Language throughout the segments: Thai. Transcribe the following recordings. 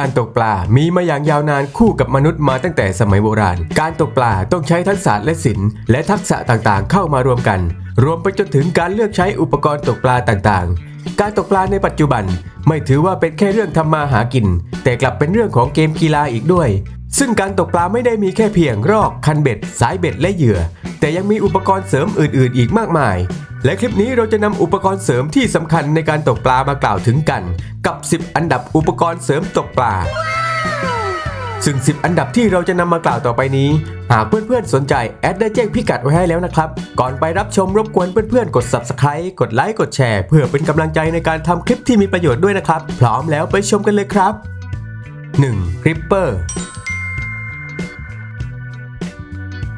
การตกปลา มีมาอย่างยาวนานคู่กับมนุษย์มาตั้งแต่สมัยโบราณ การตกปลาต้องใช้ทักษะและศิลป์และทักษะต่างๆ เข้ามารวมกัน รวมไปจนถึงการเลือกใช้อุปกรณ์ตกปลาต่างๆ การตกปลาในปัจจุบัน ไม่ถือว่าเป็นแค่เรื่องทำมาหากิน แต่กลับเป็นเรื่องของเกมกีฬาอีกด้วย ซึ่งการตกปลาไม่ได้มีแค่เพียงรอกคันเบ็ด สายเบ็ดและเหยื่อ แต่ยังมีอุปกรณ์เสริมอื่น ๆ อีกมากมาย และคลิปนี้เราจะนำอุปกรณ์เสริมที่สำคัญในการตกปลามากล่าวถึงกัน กับ 10 อันดับอุปกรณ์เสริมตกปลา ซึ่ง 10 อันดับที่เราจะนำมากล่าวต่อไปนี้ หากเพื่อนๆสนใจแอดได้แจ้งพิกัดไว้ให้แล้วนะครับ ก่อนไปรับชมรบกวนเพื่อนๆ กด Subscribe กดไลค์กดแชร์ เพื่อเป็นกำลังใจในการทำคลิปที่มีประโยชน์ด้วยนะครับ พร้อมแล้วไปชมกันเลยครับ 1. กริปเปอร์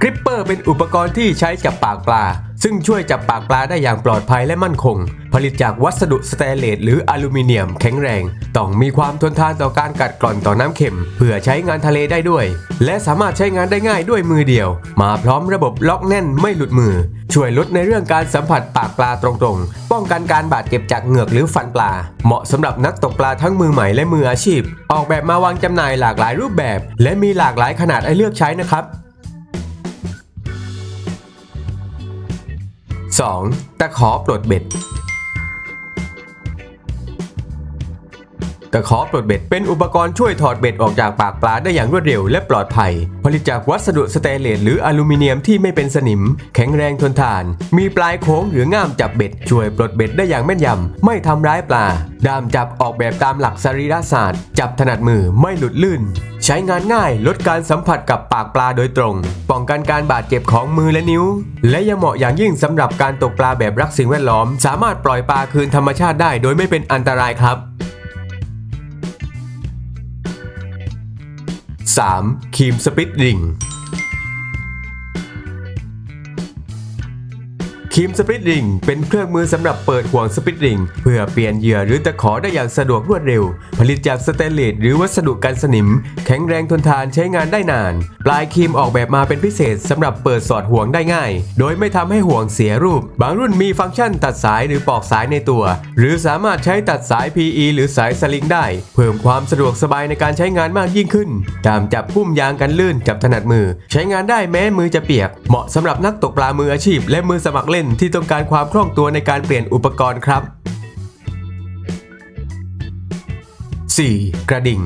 กริปเปอร์เป็นอุปกรณ์ที่ใช้จับปากปลา ซึ่งช่วยจับปากปลาได้อย่างปลอดภัยและมั่นคง ผลิตจากวัสดุสแตนเลสหรืออลูมิเนียมแข็งแรง ต้องมีความทนทานต่อการกัดกร่อนต่อน้ำเค็ม เพื่อใช้งานทะเลได้ด้วย และสามารถใช้งานได้ง่ายด้วยมือเดียว มาพร้อมระบบล็อกแน่นไม่หลุดมือ ช่วยลดในเรื่องการสัมผัสปากปลาตรงๆ ป้องกันการบาดเจ็บจากเหงือกหรือฟันปลา เหมาะสำหรับนักตกปลาทั้งมือใหม่และมืออาชีพ ออกแบบมาวางจำหน่ายหลากหลายรูปแบบ และมีหลากหลายขนาดให้เลือกใช้นะครับ 2. ตะขอปลดเบ็ด ตะขอปลดเบ็ดเป็นอุปกรณ์ช่วยถอดเบ็ดออกจากปากปลาได้อย่างรวดเร็วและปลอดภัย ผลิตจากวัสดุสแตนเลสหรืออลูมิเนียมที่ไม่เป็นสนิม แข็งแรงทนทาน มีปลายโค้งหรือง่ามจับเบ็ด ช่วยปลดเบ็ดได้อย่างแม่นยำ ไม่ทำร้ายปลา ด้ามจับออกแบบตามหลักสรีรศาสตร์ จับถนัดมือไม่หลุดลื่น ใช้งานง่ายลดการสัมผัสกับปากปลาโดยตรง ป้องกันการบาดเจ็บของมือและนิ้ว และยังเหมาะอย่างยิ่งสำหรับการตกปลาแบบรักสิ่งแวดล้อม สามารถปล่อยปลาคืนธรรมชาติได้โดยไม่เป็นอันตรายครับ 3. ครีมสปิตริง ครีมสปิตริงเป็นเครื่องมือสำหรับเปิดห่วงสปิตริงเพื่อเปลี่ยนเหยื่อหรือตะขอได้อย่างสะดวกรวดเร็ว ผลิตจากสเตนเลสหรือวัสดุกันสนิม แข็งแรงทนทานใช้งานได้นาน ปลายครีมออกแบบมาเป็นพิเศษสำหรับเปิดสอดห่วงได้ง่าย โดยไม่ทำให้ห่วงเสียรูป บางรุ่นมีฟังก์ชันตัดสายหรือปอกสายในตัว หรือสามารถใช้ตัดสาย PE หรือสายสลิงได้ เพิ่มความสะดวกสบายในการใช้งานมากยิ่งขึ้น ตามจับพุ่มยางกันลื่นจับถนัดมือ ใช้งานได้แม้มือจะเปียก เหมาะสำหรับนักตกปลามืออาชีพ และมือสมัครเล่นนที่ต้องการความคล่องตัวในการเปลี่ยนอุปกรณ์ครับ 4. กระดิ่ง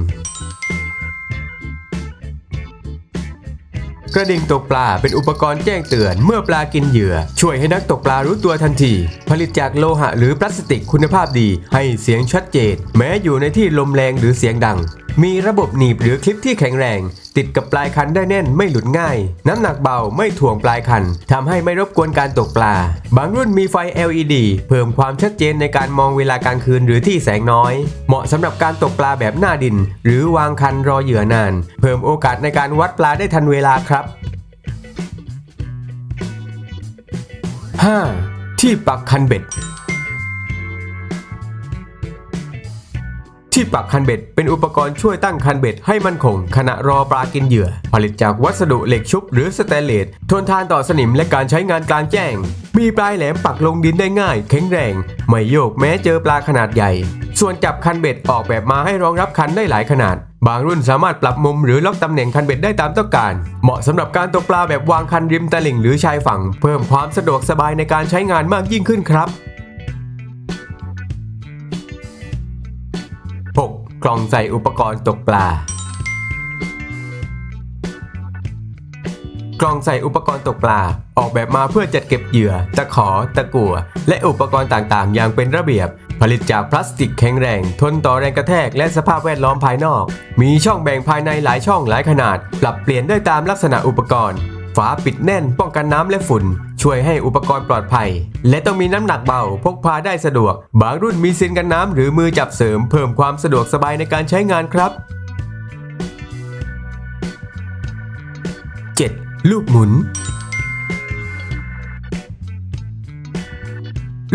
กระดิ่งตกปลาเป็นอุปกรณ์แจ้งเตือน เมื่อปลากินเหยื่อ ช่วยให้นักตกปลารู้ตัวทันที ผลิตจากโลหะหรือพลาสติกคุณภาพดี ให้เสียงชัดเจน แม้อยู่ในที่ลมแรงหรือเสียงดัง มีระบบหนีบหรือคลิปที่แข็งแรง ติดกับปลายคันได้แน่นไม่หลุดง่าย น้ำหนักเบาไม่ถ่วงปลายคันทำให้ไม่รบกวนการตกปลา บางรุ่นมีไฟ LED เพิ่มความชัดเจนในการมองเวลากลางคืนหรือที่แสงน้อย เหมาะสำหรับการตกปลาแบบหน้าดิน หรือวางคันรอเหยื่อนาน เพิ่มโอกาสในการวัดปลาได้ทันเวลาครับ 5. ที่ปักคันเบ็ด ที่ปักคันเบ็ด เป็นอุปกรณ์ช่วยตั้งคันเบ็ดให้มั่นคง ขณะรอปลากินเหยื่อ ผลิตจากวัสดุเหล็กชุบหรือสแตนเลสทนทานต่อสนิมและการใช้งานกลางแจ้ง มีปลายแหลมปักลงดินได้ง่าย แข็งแรง ไม่โยกแม้เจอปลาขนาดใหญ่ ส่วนจับคันเบ็ดออกแบบมาให้รองรับคันได้หลายขนาด บางรุ่นสามารถปรับมุมหรือล็อกตำแหน่งคันเบ็ดได้ตามต้องการ เหมาะสำหรับการตกปลาแบบวางคันริมตลิ่งหรือชายฝั่ง เพิ่มความสะดวกสบายในการใช้งานมากยิ่งขึ้นครับ กล่องใส่อุปกรณ์ตกปลา กล่องใส่อุปกรณ์ตกปลา ออกแบบมาเพื่อจัดเก็บเหยื่อ ตะขอ ตะกั่ว และอุปกรณ์ต่างๆ อย่างเป็นระเบียบ ผลิตจากพลาสติกแข็งแรง ทนต่อแรงกระแทกและสภาพแวดล้อมภายนอก มีช่องแบ่งภายในหลายช่องหลายขนาด ปรับเปลี่ยนได้ตามลักษณะอุปกรณ์ ฝาปิดแน่นป้องกันน้ำและฝุ่น ช่วยให้อุปกรณ์ปลอดภัย และต้องมีน้ำหนักเบาพกพาได้สะดวก บางรุ่นมีซินกันน้ำหรือมือจับเสริมเพิ่มความสะดวกสบายในการใช้งานครับ 7. ลูกหมุน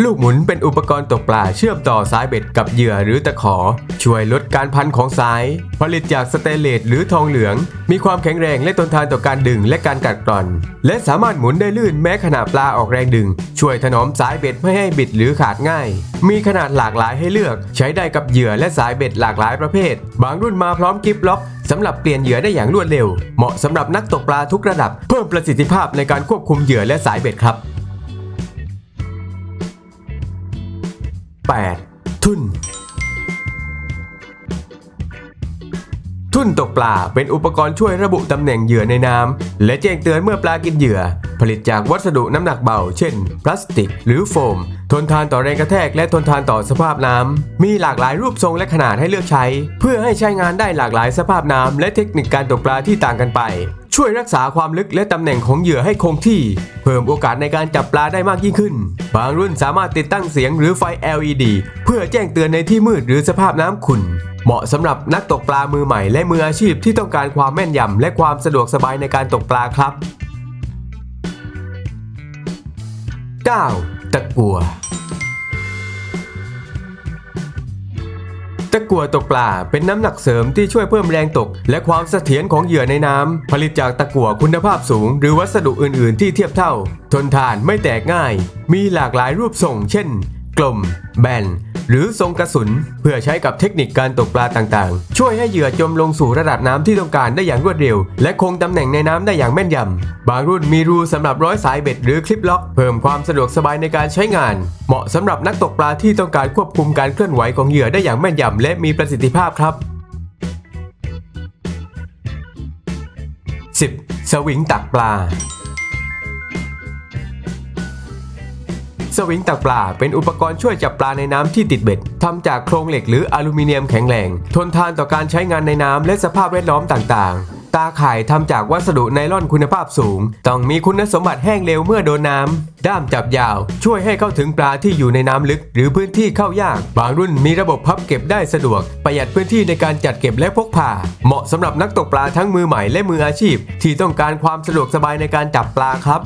ลูกหมุนเป็นอุปกรณ์ตกปลาเชื่อมต่อสายเบ็ดกับเหยื่อหรือตะขอ ช่วยลดการพันของสาย ผลิตจากสเตนเลสหรือทองเหลือง มีความแข็งแรงและทนทานต่อการดึงและการกัดกร่อน และสามารถหมุนได้ลื่นแม้ขณะปลาออกแรงดึง ช่วยถนอมสายเบ็ดไม่ให้บิดหรือขาดง่าย มีขนาดหลากหลายให้เลือก ใช้ได้กับเหยื่อและสายเบ็ดหลากหลายประเภท บางรุ่นมาพร้อมกิฟล็อกสำหรับเปลี่ยนเหยื่อได้อย่างรวดเร็ว เหมาะสำหรับนักตกปลาทุกระดับ เพิ่มประสิทธิภาพในการควบคุมเหยื่อและสายเบ็ดครับ 8. ทุ่น ทุ่นตกปลาเป็นอุปกรณ์ช่วยระบุตำแหน่งเหยื่อในน้ำและแจ้งเตือนเมื่อปลากินเหยื่อ ผลิตจากวัสดุน้ำหนักเบา เช่น พลาสติกหรือโฟม ทนทานต่อแรงกระแทกและทนทานต่อสภาพน้ำมีหลากหลายรูปทรงและขนาดให้เลือกใช้ เพื่อให้ใช้งานได้หลากหลายสภาพน้ำและเทคนิคการตกปลาที่ต่างกันไป ช่วยรักษาความลึกและตำแหน่งของเหยื่อให้คงที่ เพิ่มโอกาสในการจับปลาได้มากยิ่งขึ้น บางรุ่นสามารถติดตั้งเสียงหรือไฟ LED เพื่อแจ้งเตือนในที่มืดหรือสภาพน้ำขุ่นเหมาะสำหรับนักตกปลามือใหม่และมืออาชีพที่ต้องการความแม่นยำและความสะดวกสบายในการตกปลาครับ 9. ตะกัว ตะกัวตกปลาเป็นน้ำหนักเสริมที่ช่วยเพิ่มแรงตก และความเสถียรของเหยื่อในน้ำ ผลิตจากตะกัวคุณภาพสูง หรือวัสดุอื่น ๆ ที่เทียบเท่า ทนทานไม่แตกง่าย มีหลากหลายรูปทรง เช่น กลม แบน หรือทรงกระสุน เพื่อใช้กับเทคนิคการตกปลาต่างๆ ช่วยให้เหยื่อจมลงสู่ระดับน้ำที่ต้องการได้อย่างรวดเร็ว และคงตำแหน่งในน้ำได้อย่างแม่นยำบางรุ่นมีรูสำหรับร้อยสายเบ็ดหรือคลิปล็อกเพิ่มความสะดวกสบายในการใช้งาน เหมาะสำหรับนักตกปลาที่ต้องการควบคุมการเคลื่อนไหวของเหยื่อได้อย่างแม่นยำและมีประสิทธิภาพครับ 10. สวิงตักปลา สวิงตักปลาเป็นอุปกรณ์ช่วยจับปลาในน้ำที่ติดเบ็ดทำจากโครงเหล็กหรืออลูมิเนียมแข็งแรง ทนทานต่อการใช้งานในน้ำและสภาพแวดล้อมต่างๆตาข่ายทำจากวัสดุไนล่อนคุณภาพสูง ต้องมีคุณสมบัติแห้งเร็วเมื่อโดนน้ำ ด้ามจับยาว ช่วยให้เข้าถึงปลาที่อยู่ในน้ำลึก หรือพื้นที่เข้ายาก บางรุ่นมีระบบพับเก็บได้สะดวก ประหยัดพื้นที่ในการจัดเก็บและพกพา เหมาะสำหรับนักตกปลาทั้งมือใหม่และมืออาชีพ ที่ต้องการความสะดวกสบายในการจับปลาครับ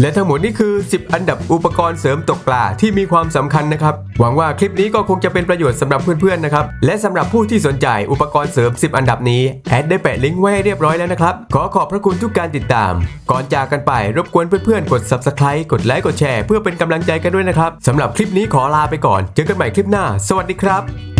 และทั้งหมดนี้คือ 10 อันดับอุปกรณ์เสริมตกปลาที่มีความสำคัญนะครับ หวังว่าคลิปนี้ก็คงจะเป็นประโยชน์สำหรับเพื่อนๆนะครับ และสำหรับผู้ที่สนใจอุปกรณ์เสริม 10 อันดับนี้แอดได้แปะลิงก์ไว้ให้เรียบร้อยแล้วนะครับ ขอขอบพระคุณทุกการติดตาม ก่อนจากกันไปรบกวนเพื่อนๆ กด subscribe กดไลค์กดแชร์เพื่อเป็นกำลังใจกันด้วยนะครับสำหรับคลิปนี้ขอลาไปก่อน เจอกันใหม่คลิปหน้า สวัสดีครับ